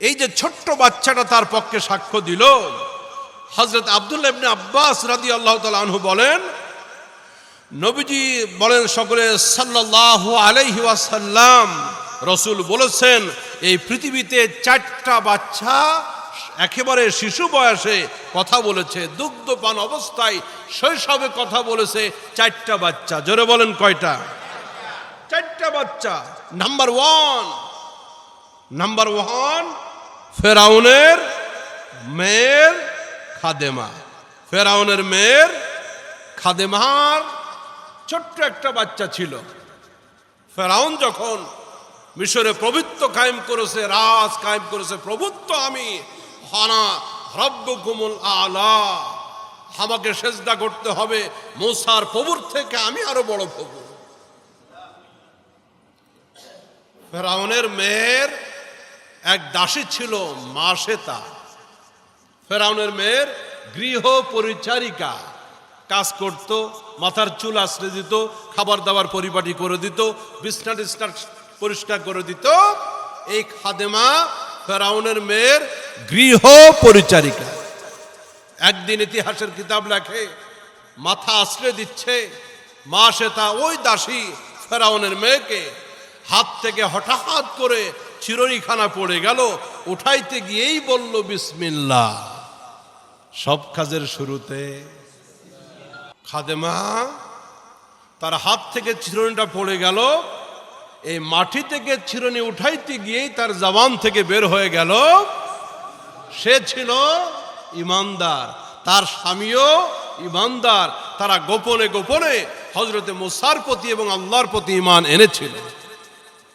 এই যে ছোট্ট বাচ্চাটা তার পক্ষে সাক্ষ্য দিল হজরত আব্দুল্লাহ ইবনে আব্বাস রাদি আল্লাহ আনহু বলেন, নবীজি বলেন, সকলে সাল্লাল্লাহু আলাইহি ওয়াসাল্লাম, রসুল বলেছেন, এই পৃথিবীতে চারটা বাচ্চা একেবারে শিশু বয়সে কথা বলেছে, দুগ্ধপান অবস্থায় শৈশবে কথা বলেছে, চারটা বাচ্চা, জোরে বলেন কয়টা? চারটা বাচ্চা নাম্বার ওয়ান নাম্বার ওয়ান ফেরাউনের মেয়ের খাদেমা। ফেরাউনের মেয়ের খাদেমার ছোট্ট একটা বাচ্চা ছিল। ফেরাউন যখন মিশরে প্রভুত্ব কায়েম করেছে, রাজ কায়েম করেছে, প্রভুত্ব আমি, হানা রব্বকুমুল আলা। আমাকে সেজদা করতে হবে, মৌসার প্রভুর থেকে আমি আরও বড় প্রভু। ফেরাউনের মেয়ের এক দাসী ছিল মাসেতা ফেরাউনের মেয়ের গৃহ পরিচারিকা। কাজ করত, মাথার চুল আশ্রয় দিত, খাবার দাবার পরিপাটি করে দিত, বিছনা টিছনা পরিষ্কার করে দিত। এই খাদেমা ফেরাউনের মেয়ের গৃহ পরিচারিকা। একদিন ইতিহাসের কিতাব লেখে, মাথা আশ্রয় দিচ্ছে মা সেতা ওই দাসী ফেরাউনের মেয়েকে হাত থেকে হঠাৎ করে চিরনিখানা পড়ে গেল, উঠাইতে গিয়েই বলল বিসমিল্লা সব কাজের শুরুতে খাদেমা তার হাত থেকে চিরনিটা পড়ে গেল, এই মাটি থেকে চিরনি উঠাইতে গিয়েই তার জবান থেকে বের হয়ে গেল। সে ছিল ইমানদার, তার স্বামীও ইমানদার, তারা গোপনে গোপনে হজরতে মুসার প্রতি এবং আল্লাহর প্রতি ইমান এনেছিল।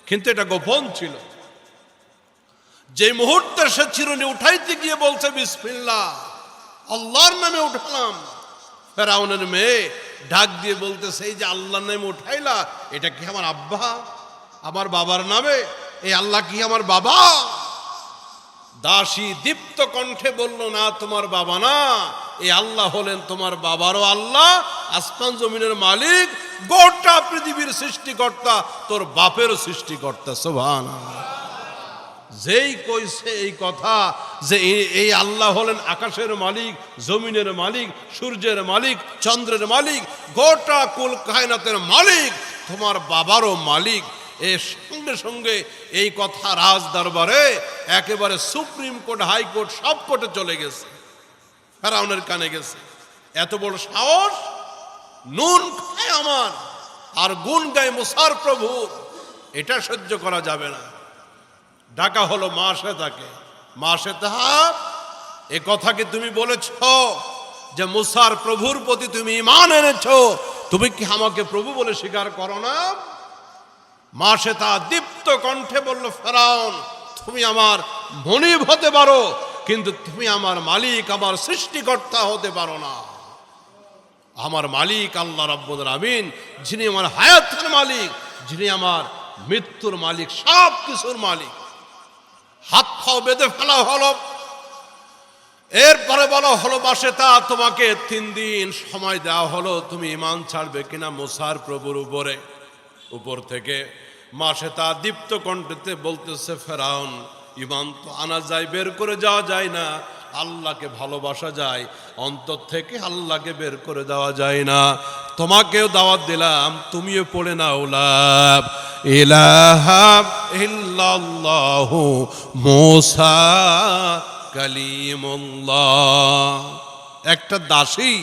কিন্তু এটা গোপন ছিল। যে মুহূর্তে সে চিরুনি উঠাইতে গিয়ে বলছে বিসমিল্লা আল্লাহর নামে উঠালাম। ফেরাউনের মেয়ে ডাক দিয়ে বলতেছে, এই যে আল্লাহর নামে উঠাইলা, এটা কি আমার আব্বা? আমার বাবার নামে? এই আল্লাহ কি আমার বাবা? দাসী দীপ্ত কণ্ঠে বলল, না, তোমার বাবা না। এই আল্লাহ হলেন তোমার বাবারও আল্লাহ। আসমান জমিনের মালিক। গোটা পৃথিবীর সৃষ্টিকর্তা তোর বাপেরও সৃষ্টিকর্তা সোভান যেই কইছে এই কথা যে এই- আল্লাহ হলেন আকাশের মালিক, জমিনের মালিক, সূর্যের মালিক, চন্দ্রের মালিক, গোটা কুল কায়নাতের মালিক, তোমার বাবারও মালিক। এর সঙ্গে সঙ্গে এই কথা রাজ দরবারে একেবারে সুপ্রিম কোর্ট হাইকোর্ট সব কোর্টে চলে গেছে, ফেরাউনের কানে গেছে। এত বড় সাহস? নুন খায় আমার, আর গুণ গায় মুসার প্রভুর এটা সহ্য করা যাবে না। ডাকা হলো মা শ্বেতাকে মা শ্বেতা এ কথা কি তুমি বলেছ যে মুসার প্রভুর প্রতি তুমি ইমান এনেছ? তুমি কি আমাকে প্রভু বলে স্বীকার করো না? মা তা দীপ্ত কণ্ঠে বলল, ফেরাউন, তুমি আমার মনিব হতে পারো, কিন্তু তুমি আমার মালিক, আমার সৃষ্টিকর্তা হতে পারো না। আমার মালিক আল্লাহ রব্বুল আমিন যিনি আমার হায়াতের মালিক, যিনি আমার মৃত্যুর মালিক সব কিছুর মালিক। হাত পাও বেঁধে ফেলা হলো। এরপরে বলা, হলো বাসে তা তোমাকে তিন দিন সময় দেওয়া হলো। তুমি ইমান ছাড়বে কিনা মোসার প্রভুর উপরে। উপর থেকে মাসে তা দীপ্ত কণ্ঠেতে বলতেছে ফেরাউন ইমান তো আনা যায়, বের করে যাওয়া যায় না। আল্লাহকে ভালোবাসা যায়, অন্তর থেকে আল্লাহকে বের করে দেওয়া যায় না। তোমাকেও দাওয়াত দিলাম, তুমিও পড়ে না ওলাব ইলাহা মোসা কালিমুল্লাহ। একটা দাসী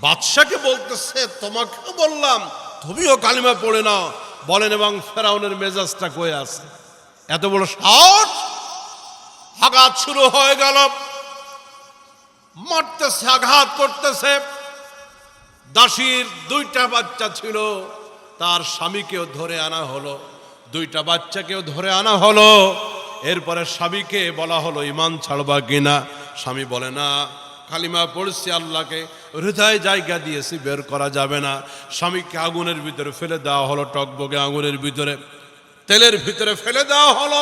বাদশাকে বলতেছে, তোমাকেও বললাম, তুমিও কালিমা পড়ে নাও। বলেন, এবং ফেরাউনের মেজাজটা কয়ে আছে? এত বড় সাহস? আঘাত শুরু হয়ে গেল। মারতেছে, আঘাত করতেছে। দাসীর দুইটা বাচ্চা ছিল। তার স্বামীকেও ধরে আনা হলো। দুইটা বাচ্চাকেও ধরে আনা হলো। এরপরে স্বামীকে বলা হলো, ইমান ছাড়বা কিনা স্বামী বলে, না, কালিমা পড়ছি আল্লাহকে। হৃদয় জায়গা দিয়েছি, বের করা যাবে না। স্বামীকে আগুনের ভিতরে ফেলে দেওয়া হলো, টকবগে আগুনের ভিতরে। তেলের ভিতরে ফেলে দেওয়া হলো।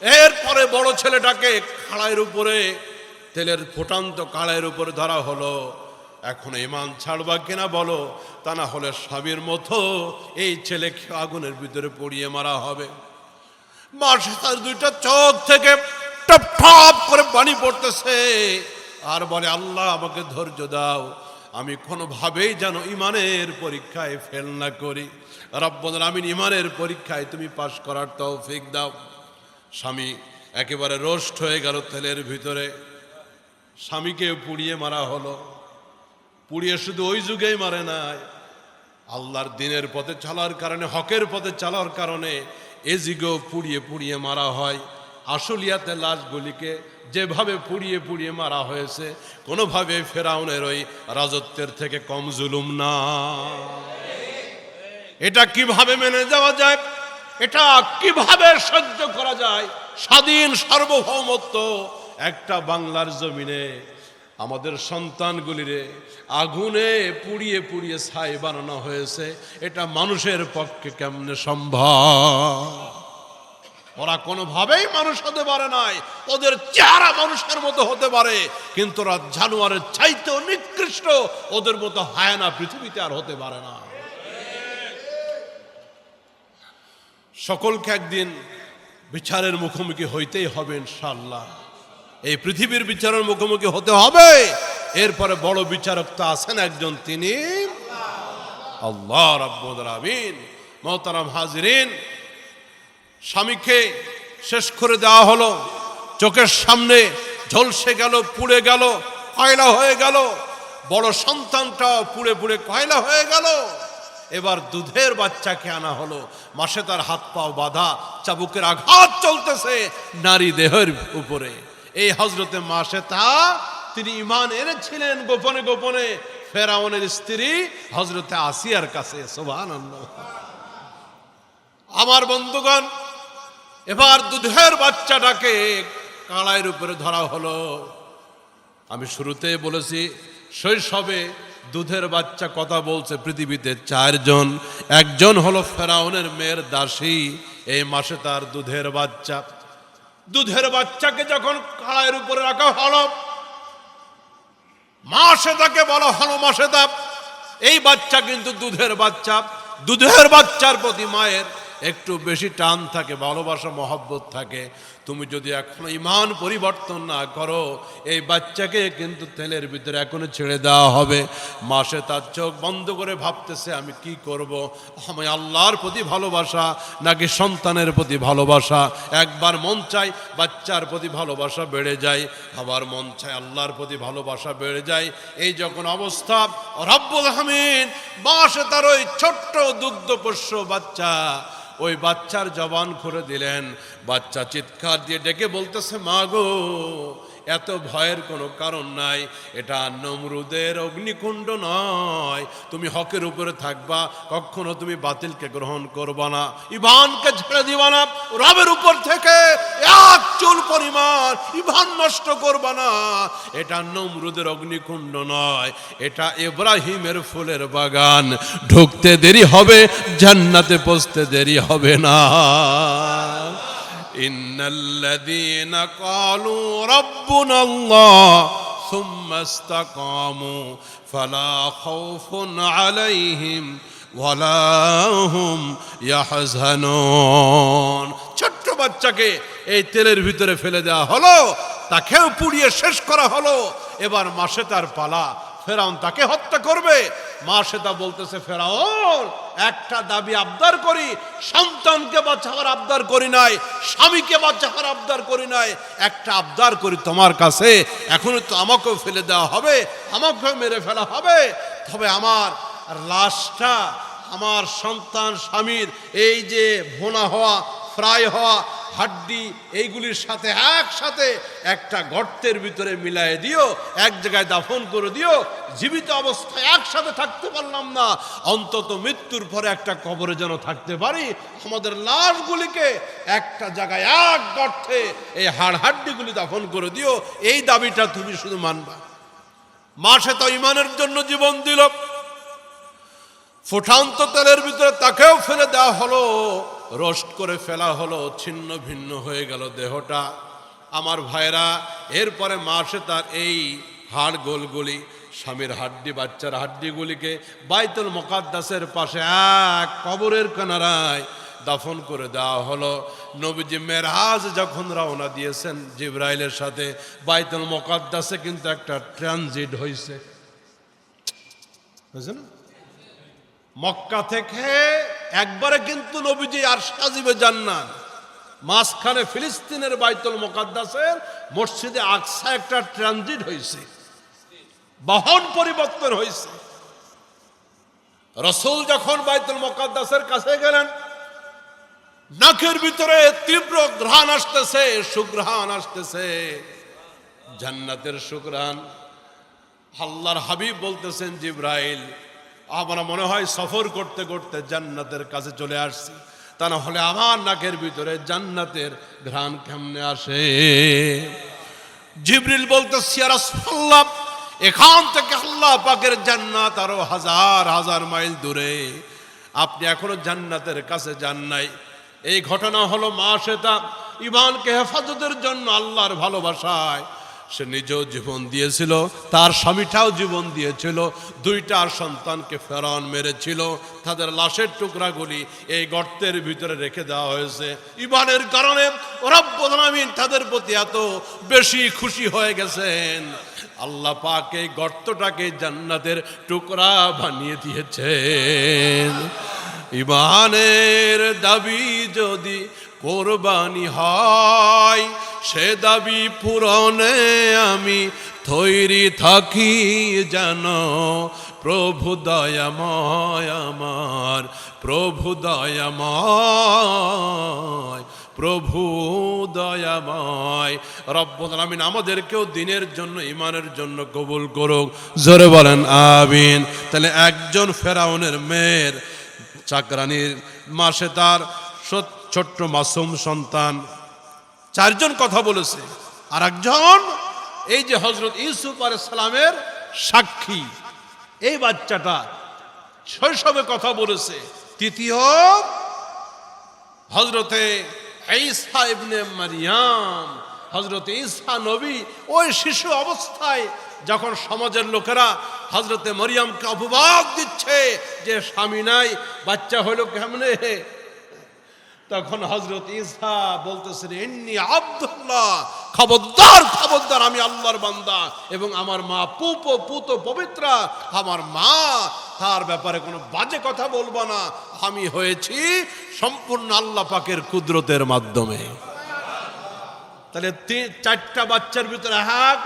এরপরে বড় ছেলেটাকে খাড়াইয়ের উপরে, তেলের ফুটান্ত কাড়াইয়ের উপরে ধরা হলো। এখন ইমান ছাড়বা কিনা বলো? তা না হলে স্বামীর মতো এই ছেলে আগুনের ভিতরে পড়িয়ে মারা হবে। মাসে তার দুইটা চোখ থেকে টপ করে পানি পড়তেছে। আর বলে, আল্লাহ, আমাকে ধৈর্য দাও। আমি কোনোভাবেই যেন ইমানের পরীক্ষায় ফেল না করি। রব্বুল আমিন ইমানের পরীক্ষায় তুমি পাশ করার তৌফিক দাও। স্বামী একেবারে রোস্ট হয়ে গেল তেলের ভিতরে। স্বামীকে পুড়িয়ে মারা হলো। পুড়িয়ে শুধু ওই যুগেই মারে নাই। আল্লাহর দিনের পথে চলার কারণে, হকের পথে চলার কারণে এ এজিগো পুড়িয়ে পুড়িয়ে মারা হয়। আসলিয়াতে লাশগুলিকে যেভাবে পুড়িয়ে পুড়িয়ে মারা হয়েছে, কোনোভাবে ফেরাউনের ওই রাজত্বের থেকে কম জুলুম না। এটা কীভাবে মেনে যাওয়া যায়? এটা কীভাবে সহ্য করা যায়? স্বাধীন সার্বভৌমত্ব একটা বাংলার জমিনে আমাদের সন্তানগুলিরে আগুনে পুড়িয়ে পুড়িয়ে ছাই বানানো হয়েছে। এটা মানুষের পক্ষে কেমনে সম্ভব? ওরা কোনোভাবেই মানুষ হতে পারে নাই। ওদের চেহারা মানুষের মতো হতে পারে। কিন্তু ওরা জানোয়ারের চাইতেও নিকৃষ্ট। ওদের মতো হায়ানা পৃথিবীতে আর হতে পারে না। সকলকে একদিন বিচারের মুখোমুখি হইতেই হবে ইনশাল্লাহ এই পৃথিবীর বিচারের মুখোমুখি হতে হবে। এরপরে বড় বিচারক তো আছেন একজন তিনি। আল্লাহ রাব্বুল আমিন মহতারাম হাজিরিন, স্বামীকে শেষ করে দেওয়া হলো। চোখের সামনে ঝলসে গেল, পুড়ে গেল, কয়লা হয়ে গেল। বড় সন্তানটাও পুড়ে পুড়ে কয়লা হয়ে গেল। এবার দুধের বাচ্চাকে আনা হলো। মাসে তার হাত পাও বাঁধা, চাবুকের আঘাত চলতেছে নারী দেহের উপরে। এই হজরতে মাসে তা তিনি ইমান এনেছিলেন গোপনে গোপনে। ফেরাউনের স্ত্রী হজরতে আসিয়ার কাছে আমার বন্ধুগণ, এবার দুধের বাচ্চাটাকে কাড়াইয়ের উপরে ধরা হলো। আমি শুরুতে বলেছি, শৈশবে দুধের বাচ্চা কথা বলছে পৃথিবীতে চারজন। একজন হলো ফেরাউনের মেয়ের দাসী, এই মাসে তার দুধের বাচ্চা। দুধের বাচ্চাকে যখন কাড়াইয়ের উপরে রাখা হলো, মাসে তাকে বলা হলো, মাসে তাপ এই বাচ্চা কিন্তু দুধের বাচ্চা। দুধের বাচ্চার প্রতি মায়ের একটু বেশি টান থাকে, ভালোবাসা, মহব্বত থাকে। তুমি যদি এখনও ইমান পরিবর্তন না করো, এই বাচ্চাকে কিন্তু তেলের ভিতরে এখনও ছেড়ে দেওয়া হবে। মাসে তার চোখ বন্ধ করে ভাবতেছে, আমি কি করব? আমি আল্লাহর প্রতি ভালোবাসা নাকি সন্তানের প্রতি ভালোবাসা? একবার মন চাই বাচ্চার প্রতি ভালোবাসা বেড়ে যায়, আবার মন চাই আল্লাহর প্রতি ভালোবাসা বেড়ে যায়। এই যখন অবস্থা রব্বুল হামিন মাসে তার ওই ছোট্ট দুগ্ধপোষ্য বাচ্চা ওই বাচ্চার জবান করে দিলেন। বাচ্চা চিৎকার দিয়ে ডেকে বলতেছে মা গো এত ভয়ের কোনো কারণ নাই। এটা নমরুদের অগ্নিকুণ্ড নয়। তুমি হকের উপরে থাকবা, কখনো তুমি বাতিলকে গ্রহণ করবা না। ইভানকে ছেড়ে দিবা না, রবের উপর থেকে এক চুল পরিমাণ ইভান নষ্ট করবা না। এটা নমরুদের অগ্নিকুণ্ড নয়, এটা এব্রাহিমের ফুলের বাগান। ঢুকতে দেরি হবে, জান্নাতে পৌঁছতে দেরি হবে না। إن الذين قالوا ربنا الله ثم استقاموا فلا خوف عليهم ولا هم يحزنون ছোট্ট বাচ্চাকে এই তেলের ভিতরে ফেলে দেওয়া হলো তাকেও পুড়িয়ে শেষ করা হলো এবার মাসে তার পালা ফেরাউন তাকে হত্যা করবে। মা সেটা বলতেছে, ফেরাউন, একটা দাবি আবদার করি, সন্তানকে বাঁচাবার আবদার করি নাই, স্বামীকে বাঁচাবার আবদার করি নাই, একটা আবদার করি তোমার কাছে, এখনই তো আমাকেও ফেলে দেওয়া হবে, আমাকেও মেরে ফেলা হবে। তবে আমার লাশটা, আমার সন্তান, স্বামীর, এই যে ভোনা হওয়া ফ্রাই হওয়া হাড্ডি এইগুলির সাথে একসাথে একটা গর্তের ভিতরে মিলাই দিও, এক জায়গায় দাফন করে দিও, জীবিত অবস্থায় একসাথে থাকতে পারলাম না। অন্তত মৃত্যুর পরে একটা কবরে যেন থাকতে পারি, আমাদের লাশগুলিকে একটা জায়গায় এক গর্তে এই হাড় হাড্ডিগুলি দাফন করে দিও, এই দাবিটা তুমি শুধু মানবা। মাসে তো ইমানের জন্য জীবন দিল। ফুটান্ত তেলের ভিতরে তাকেও ফেলে দেওয়া হলো। রোস্ট করে ফেলা হলো, ছিন্ন ভিন্ন হয়ে গেল দেহটা। আমার ভাইরা এরপরে মাসে তার এই হাড় গোলগুলি, স্বামীর হাড্ডি, বাচ্চার হাড্ডিগুলিকে বাইতুল মোকাদ্দাসের পাশে এক কবরের কানারায় দাফন করে দেওয়া হলো। নবীজি মেরাজ যখন রওনা দিয়েছেন, জিব্রাইলের সাথে বাইতুল মোকাদ্দাসে কিন্তু একটা ট্রানজিট হয়েছে হয়েছে না মক্কা থেকে একবারে কিন্তু নবীজি আর সাজিবে যান না মাঝখানে ফিলিস্তিনের বাইতুল মোকাদ্দাসের মসজিদে আকসা একটা ট্রানজিট হয়েছে বাহন পরিবর্তন হয়েছে রসুল যখন বাইতুল মোকাদ্দাসের কাছে গেলেন, নাকের ভিতরে তীব্র ঘ্রাণ আসতেছে, সুঘ্রাণ আসতেছে। জান্নাতের সুঘ্রাণ। আল্লাহর হাবিব বলতেছেন, জিব্রাইল আমরা মনে হয় সফর করতে করতে জান্নাতের কাছে চলে আসছি। তা না হলে আমার নাকের ভিতরে জান্নাতের ঘ্রাণ কেমনে আসে? জিবরিল বলতে আর রাসূলুল্লাহ, এখান থেকে আল্লাহ পাকের জান্নাত আরও হাজার হাজার মাইল দূরে। আপনি এখনও জান্নাতের কাছে যান নাই। এই ঘটনা হলো মা শ্বেতা ইমানকে হেফাজতের জন্য আল্লাহর ভালোবাসায় সে নিজেও জীবন দিয়েছিল, তার স্বামীটাও জীবন দিয়েছিল, দুইটা সন্তানকে ফেরান মেরেছিল, তাদের লাশের টুকরাগুলি এই গর্তের ভিতরে রেখে দেওয়া হয়েছে। ইমানের কারণে রব্বুল আলামিন তাদের প্রতি এত বেশি খুশি হয়ে গেছেন। আল্লাহ পাক এই গর্তটাকে জান্নাতের টুকরা বানিয়ে দিয়েছেন। ইমানের দাবি যদি কোরবানি হয়, সে দাবি পূরণে আমি তৈরি থাকি যেন প্রভু দয়াময় আমার, প্রভু দয়াময় প্রভু দয়াময়। রব্বুল আমাদেরকেও দিনের জন্য ইমানের জন্য কবুল করুক। জোরে বলেন, আমিন। তাহলে একজন ফেরাউনের মেয়ের চাকরানির মাসে তার সত- ছোট্ট মাসুম সন্তান, চারজন কথা বলেছে। আর একজন, এই যে হজরত ইউসুফ আলাইহিস সালামের সাক্ষী, এই বাচ্চাটা শৈশবে কথা বলেছে। তৃতীয় হজরতে ঈসা ইবনে মারিয়াম হজরতে ঈসা নবী, ওই শিশু অবস্থায় যখন সমাজের লোকেরা হজরতে মরিয়ামকে অপবাদ দিচ্ছে যে স্বামী নাই, বাচ্চা হলো কেমনে? তখন হজরত ঈসা বলতেছেন এমনি আব্দুল্লাহ, খবরদার খবরদার আমি আল্লাহর বান্দা এবং আমার মা পুপ, পুত পবিত্রা। আমার মা, তার ব্যাপারে কোনো বাজে কথা বলব না। আমি হয়েছি সম্পূর্ণ আল্লাহ পাকের কুদরতের মাধ্যমে। তাহলে চারটা বাচ্চার ভিতরে হাক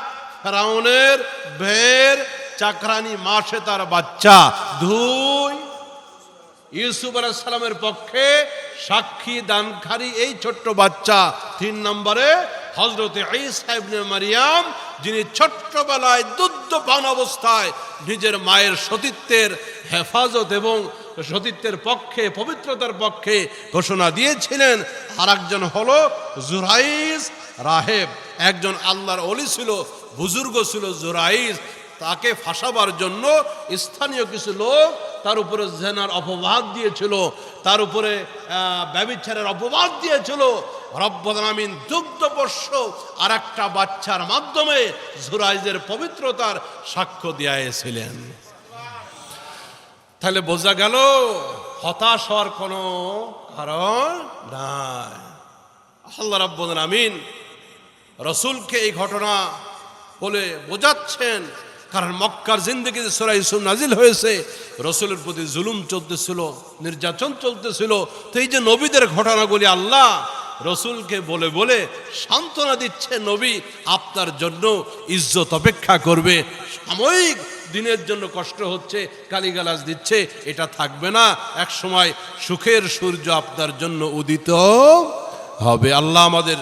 ফেরাউনের ভের চাকরানি মাসে তার বাচ্চা। দুই ইউসুফ সালামের পক্ষে সাক্ষী দানকারী এই ছোট্ট বাচ্চা। তিন নম্বরে হজরতে ঈসা ইবনে মারিয়াম, যিনি ছোট্টবেলায় দুধ পান অবস্থায় নিজের মায়ের সতীত্বের হেফাজত এবং সতীত্বের পক্ষে, পবিত্রতার পক্ষে ঘোষণা দিয়েছিলেন। আর একজন হলো জুরাইজ রাহেব। একজন আল্লাহর অলি ছিল, বুজুর্গ ছিল জুরাইজ তাকে ফাঁসাবার জন্য স্থানীয় কিছু লোক তার উপরে জেনার অপবাদ দিয়েছিল তার উপরে আহ, ব্যভিচারের অপবাদ দিয়েছিল। রব্বদামিন দুগ্ধপোষ্য আর একটা বাচ্চার মাধ্যমে জুরাইজের পবিত্রতার সাক্ষ্য দিয়েছিলেন তাহলে বোঝা গেল হতাশ হওয়ার কোনো কারণ নাই। আল্লাহ রাব্বুল আমিন রসুলকে এই ঘটনা বলে বোঝাচ্ছেন। কারণ মক্কার জিন্দগিতে সোরা ইসুম নাজিল হয়েছে। রসুলের প্রতি জুলুম চলতেছিল, নির্যাতন চলতেছিল। তো এই যে নবীদের ঘটনাগুলি আল্লাহ রসুলকে বলে বলে সান্ত্বনা দিচ্ছে নবী, আপনার জন্য ইজ্জত অপেক্ষা করবে। সাময়িক দিনের জন্য কষ্ট হচ্ছে, গালিগালাজ দিচ্ছে, এটা থাকবে না। এক সময় সুখের সূর্য আপনার জন্য উদিত হবে। আল্লাহ আমাদের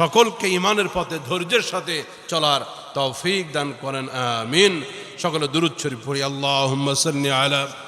সকলকে ইমানের পথে ধৈর্যের সাথে চলার তৌফিক দান করেন আমিন। সকলে দুরুচ্ছরি পড়ি আল্লাহ আলা